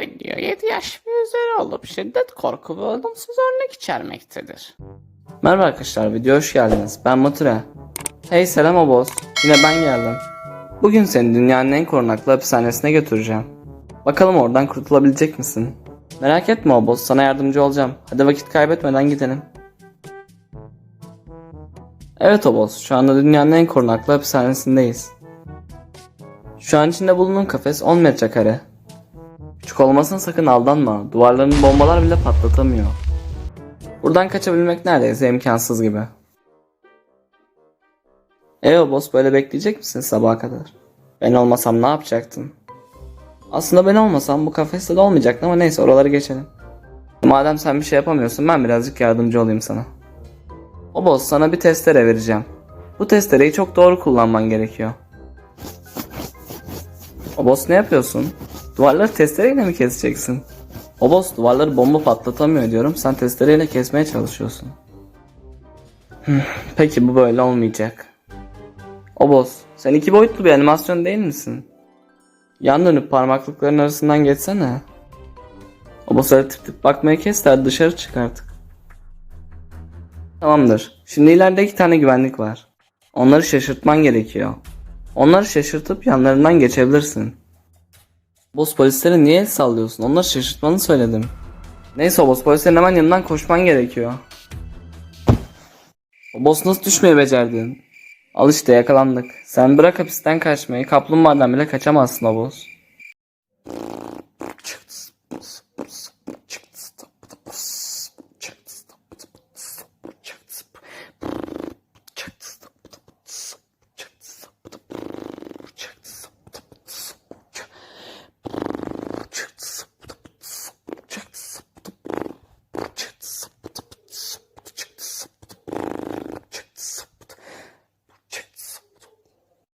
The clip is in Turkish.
video 7 yaş ve üzeri olup şiddet, korku ve olumsuz örnek içermektedir. Merhaba arkadaşlar, videoya hoş geldiniz. Ben Mature. Hey selam o boss. Yine ben geldim. Bugün seni dünyanın en korunaklı hapishanesine götüreceğim. Bakalım oradan kurtulabilecek misin? Merak etme o boss, sana yardımcı olacağım. Hadi vakit kaybetmeden gidelim. Evet o boss, şu anda dünyanın en korunaklı hapishanesindeyiz. Şu an içinde bulunan kafes 10 metrekare. Küçük olmasına sakın aldanma. Duvarlarını bombalar bile patlatamıyor. Buradan kaçabilmek neredeyse imkansız gibi. Eyo boss böyle bekleyecek misin sabaha kadar? Ben olmasam ne yapacaktın? Aslında ben olmasam bu kafeste de olmayacaktı ama neyse oraları geçelim. Madem sen bir şey yapamıyorsun ben birazcık yardımcı olayım sana. O boss sana bir testere vereceğim. Bu testereyi çok doğru kullanman gerekiyor. O boss ne yapıyorsun? Duvarları testereyle mi keseceksin? O boss duvarları bomba patlatamıyor diyorum. Sen testereyle kesmeye çalışıyorsun. Peki bu böyle olmayacak. O boss sen iki boyutlu bir animasyon değil misin? Yan dönüp parmaklıkların arasından geçsene. O boss öyle tık tık bakmayı kes dışarı çık artık. Tamamdır. Şimdi ileride iki tane güvenlik var. Onları şaşırtman gerekiyor. Onları şaşırtıp yanlarından geçebilirsin. Boss polislere niye el sallıyorsun? Onları şaşırtmanı söyledim. Neyse o boss polislerin hemen yanından koşman gerekiyor. O boss nasıl düşmeyi becerdin? Al işte yakalandık. Sen bırak hapisten kaçmayı. Kaplumbağadan bile kaçamazsın o boss.